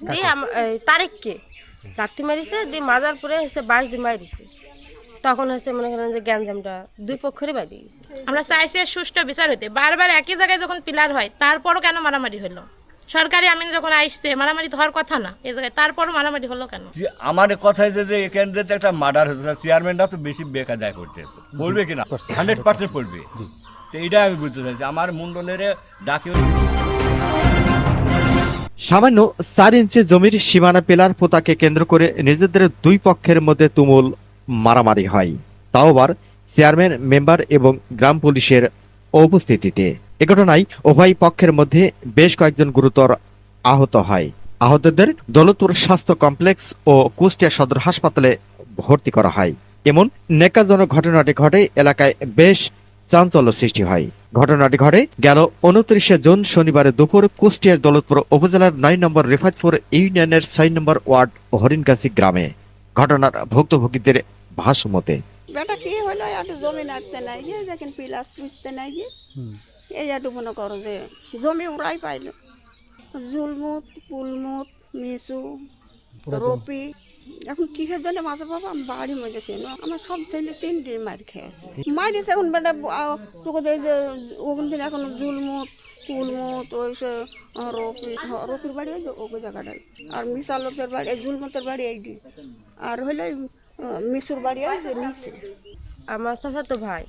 দিয়ে তারিখকে। লাথি মারিছে দিয়ে মাজার পরে এসে বাঁশ দিয়ে মারিছে তখন হচ্ছে মনে করেন যে গ্যাঞ্জামটা দুই পক্ষেরই বাড়ি গেছে। আমরা চাইছি সুষ্ঠু বিচার হইতে। বারবার একই জায়গায় যখন পিলার হয় তারপরও কেন মারামারি হলো? সরকারি আমিন যখন আসছে মারামারি হওয়ার কথা না এই জায়গায় তারপরও মারামারি হলো কেন? আমার কথাই যে যে এখান একটা মার্ডার হচ্ছে চেয়ারম্যানরা তো বেশি বেকার দায় করতে পড়বে কিনা হান্ড্রেড পার্সেন্ট পড়বে তো এইটা আমি বুঝতে চাইছি। আমার মন্ডলের ডাকে সামান্য চার ইঞ্চি জমির সীমানা পেলার পোতাকে কেন্দ্র করে নিজেদের দুই পক্ষের মধ্যে তুমুল মারামারি হয়। তাও আবার চেয়ারম্যান, মেম্বার এবং গ্রাম পুলিশের উপস্থিতিতে। এ ঘটনায় উভয় পক্ষের মধ্যে বেশ কয়েকজন গুরুতর আহত হয়। আহতদের দৌলতপুর স্বাস্থ্য কমপ্লেক্স ও কুষ্টিয়া সদর হাসপাতালে ভর্তি করা হয়। এমন নেকাজনক ঘটনাটি ঘটে এলাকায় বেশ চাঞ্চল্য সৃষ্টি হয়। ঘটনাটি ঘটে গেল উনত্রিশে জুন শনিবারে দুপুর কুষ্টিয়ার দৌলতপুর উপজেলার নয় নম্বর রিফাজপুর ইউনিয়নের ছয় নম্বর ওয়ার্ড হরিণগাছি গ্রামে। ঘটনার ভুক্তভোগীদের ভাষ্যমতে। বেটা কি হলো? একটু জমি নাড়তে নাই গিয়ে দেখেন পিলাস পুষতে নাই গিয়ে এই একটু মনে করো যে জমি ওরাই পাইল। জুলমুত পুলমুত মিসু রপি। এখন কিসের জন্য মাথা বাবা? আমি বাড়ি মধ্যে ছিল আমার সব ছেলে তিনটে মার খেয়েছে মারিছে এখন বেটা তোকে ওখান থেকে এখন জুলমুত কুলমুত ওই সে রপি। রপির বাড়ি ওই ওই জায়গাটায়। আর মিসালতের বাড়ি এই জুলমতের বাড়ি এইটি আর হইলে মিশুর বাড়ি ওই যে নিচে। আমার চাচা তো ভাই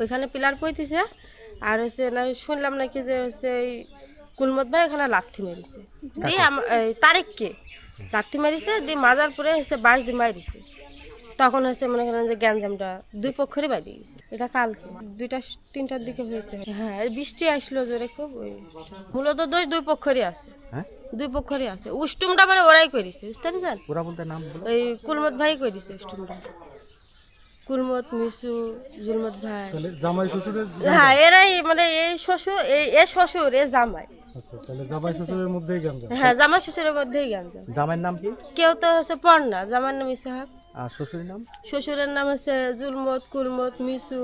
ওইখানে পিলার পইতেছে আর হচ্ছে না শুনলাম নাকি যে হচ্ছে এই কুলমত ভাই এখানে লাথি মেরেছে। দিয়ে তারিখকে। লাথি মারিছে দিয়ে মাজার পরে হচ্ছে বাঁশ দিয়ে মারিছে। তখন হচ্ছে মনে করেন যে গ্যাঞ্জামটা দুই পক্ষেরই বাড়ি গেছে। এটা কালকে দুইটা তিনটার দিকে হয়েছে। হ্যাঁ বৃষ্টি আসলো জোরে খুব ওই মূলত দোষ দুই পক্ষেরই আছে। দুই পক্ষেরই আছে। উষ্টুমটা মানে ওরাই করেছে বুঝতে পারছেন? ওরা বলতে নাম ওই কুলমত ভাই করেছে উষ্টুমটা। কুলমত মিসু জুলমত ভাই। তাহলে জামাই শ্বশুরের হ্যাঁ এরাই মানে এই শ্বশুর এই এ শ্বশুর এ জামাই। আচ্ছা তাহলে জামাই শ্বশুরের মধ্যেই হ্যাঁ জামাই শ্বশুরের মধ্যেই গাঞ্জা জামাইয়ের নাম কি? কেউ তো হচ্ছে পড়না জামার নাম ইসাহাক। আর শ্বশুরের নাম? শ্বশুরের নাম হচ্ছে জুলমত কুলমত মিসু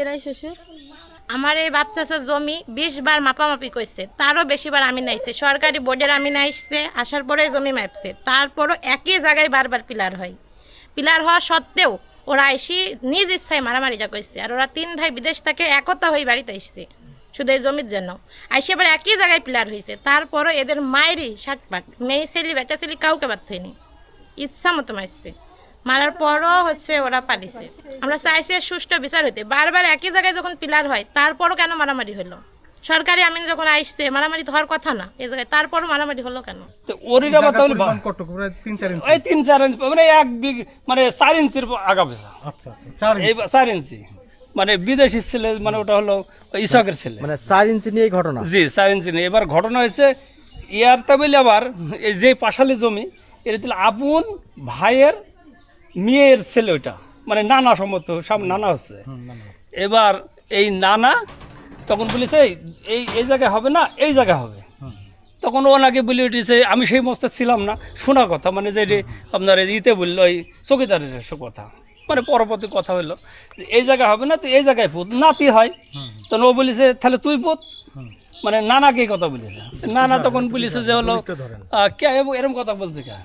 এরাই শ্বশুর। আমার এই বাপ চাষার জমি বিশ বার মাপামাপি করছে তারও বেশিবার আমি নাইছে। সরকারি বোর্ডের আমি নাইছে আসার পরে জমি মাপছে। তারপরও একই জায়গায় বারবার পিলার হয়। পিলার হওয়া সত্ত্বেও ওরা এসে নিজ ইচ্ছায় মারামারিটা করছে আর ওরা তিন ভাই বিদেশ থেকে একতা হয়ে বাড়িতে আসছে শুধু এই জমির জন্য। আইসে এবার একই জায়গায় পিলার হয়েছে তারপরও এদের মায়েরই ষাট পাক, মেয়ে ছেলে, বেচা ছেলে কাউকে বাদ হয়নি। ইচ্ছা মতো মারছে মারার পরও হচ্ছে ওরা পালিছে। আমরা চাইছি সুষ্ঠু বিচার হইতে। বারবার একই জায়গায় যখন পিলার হয়, তারপরও কেন মারামারি হলো সরকারি আমিন যখন আসছে মারামারি তো হওয়ার কথা না। এই জায়গায় তারপরও মারামারি হলো কেন? তো ওরিরা তাহলে কতটুকু? প্রায় তিন চার ইঞ্চি। ওই তিন চার ইঞ্চি মানে এক বিঘ মানে চার ইঞ্চির আগা পেছা আচ্ছা আচ্ছা চার এই ইঞ্চি চার ইঞ্চি। মানে বিদেশি ছেলে মানে ওটা হলো ইসাকের ছেলে। মানে চার ইঞ্চি নিয়ে ঘটনা? জি চার ইঞ্চি নেই এবার ঘটনা হয়েছে ইয়ার তাবিল আবার এই যে পাশালি জমি এটা তাহলে আপন ভাইয়ের মেয়ের ছেলে ওইটা। মানে নানা সম্মত সব নানা হচ্ছে। এবার এই নানা তখন বলেছে "এই- এই জায়গায় হবে না এই জায়গায় হবে। তখন ও নাকি বলে উঠেছে আমি সেই মস্তে ছিলাম না শোনা কথা। মানে যে আপনার ইতে বলল ওই চকিদারের কথা। মানে পরবর্তী কথা হইল যে এই জায়গায় হবে না তো এই জায়গায় পুত নাতি হয়। তখন ও বলেছে তাহলে তুই পুত মানে নানাকে কথা বলেছে। নানা তখন বলেছে যে হলো কে এরম কথা বলছে কে?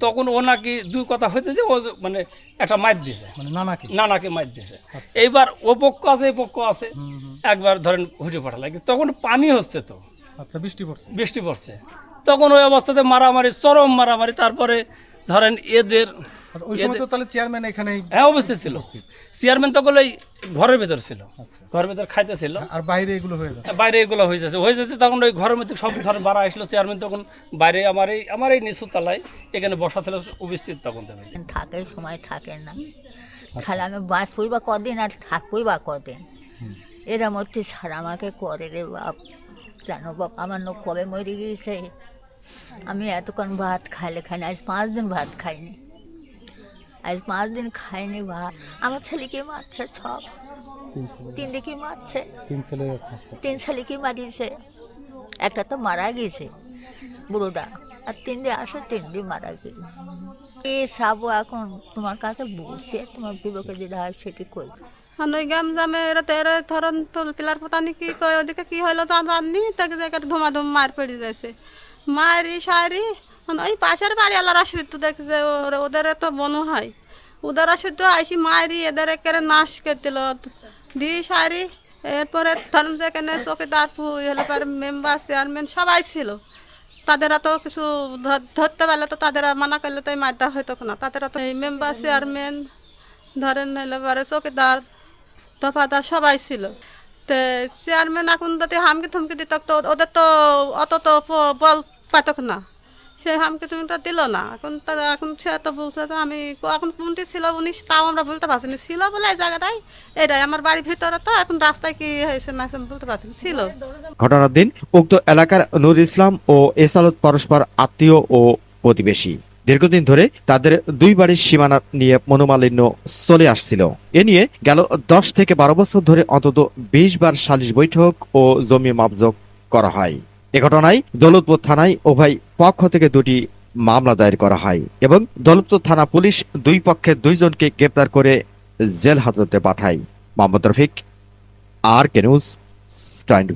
তখন ও নাকি দুই কথা হইতে যে ও মানে একটা মাইর দিছে। মানে নানাকে নানাকে মাইর দিছে। এইবার ও পক্ষ আছে এই পক্ষ আছে। একবার ধরেন হুটে লাগে। তখন পানি হচ্ছে তো। আচ্ছা বৃষ্টি পড়ছে। বৃষ্টি পড়ছে। তখন ওই অবস্থাতে মারামারি চরম মারামারি তারপরে ধরেন এদের চেয়ারম্যান এখানেই হ্যাঁ অবস্থিত ছিল। চেয়ারম্যান তখন ওই ঘরের ভেতর ছিল। ঘরের ভেতর খাইতেছিল। আর বাইরে এগুলো হয়ে যাচ্ছে বাইরে এগুলো হয়ে যাচ্ছে। হয়ে যাচ্ছে তখন ওই ঘরের মধ্যে সব ধরেন বাড়া আসলো। চেয়ারম্যান তখন বাইরে আমার এই আমার এই নিচু তলায় এখানে বসা ছিল উপস্থিত তখন থাকে সময় থাকে না। তাহলে আমি বাঁচবই বা কদিন আর থাকবই বা কদিন? এরা মধ্যে ছাড়া আমাকে করে রে বাপ। কেন বাপ? আমার লোক কবে মরে গিয়েছে? আমি এতক্ষণ ভাত খাইলে খাইনি আজ পাঁচ দিন ভাত খাইনি। আজ পাঁচ দিন খাইনি ভাত। আমার ছেলেকে মারছে সব। তিন দিকে মারছে। তিন ছেলেকে মারিয়েছে। একটা তো মারা গেছে বুড়োটা। আর তিন দিয়ে আসো তিন দিয়ে মারা গেছে এ সাবো এখন তোমার কাছে বলছে তোমার বিবেকে যেটা হয় সেটি করবে। আর গাম জামে এরা তো এরা ধরন পিলার পোতানি কি কয়? ওদিকে কি জান জাননি? তাকে জায়গায় ধুমাধুম মার পড়ে যাচ্ছে মায়েরি শায়েরি ওই পাশের বাড়ি আল্লাহরা শুদ্ধ দেখছে ওদের তো বনু হয়। ওদের শুদ্ধ আইসি মায়েরি এদের একেবারে নাশ করে দি শায়েরি এরপরে ধরুন যেখানে চৌকিদার পু- হলে পরে মেম্বার চেয়ারম্যান সবাই ছিল। তাদের তো কিছু ধর- ধরতে পারলে তো তাদের মানা করলে তো মারটা হইতো না। তাদের তো মেম্বার চেয়ারম্যান ধরেন হলে পরে চৌকিদার দফাদার সবাই ছিল। তো চেয়ারম্যান এখন যদি হামকে থুমকি দিত, তো ওদের তো অত তো বল পাতক না। সে হামকি থুমকিটা দিল না। এখন তারা, এখন সে তো যে আমি এখন কোনটি ছিল উনি তাও আমরা বলতে পারছি না। ছিল বলে এই জায়গাটাই এটাই। আমার বাড়ির ভিতরে তো এখন রাস্তায় কি হয়েছে না বলতে পারছি না। ছিল। ঘটনার দিন উক্ত এলাকার নুর ইসলাম ও এসালত পরস্পর আত্মীয় ও প্রতিবেশী। দীর্ঘদিন ধরে তাদের দুই বাড়ির সীমানা নিয়ে মনোমালিন্য চলে আসছিল। এ নিয়ে গেল দশ থেকে বারো বছর ধরে অন্তত বিশ বার সালিশ বৈঠক ও জমি মাপজোক করা হয়। এ ঘটনায় দৌলতপুর থানায় উভয় পক্ষ থেকে দুটি মামলা দায়ের করা হয় এবং দৌলতপুর থানা পুলিশ দুই পক্ষের দুইজনকে গ্রেপ্তার করে জেল হাজতে পাঠায়। Mohammad Rafiq, R K news twenty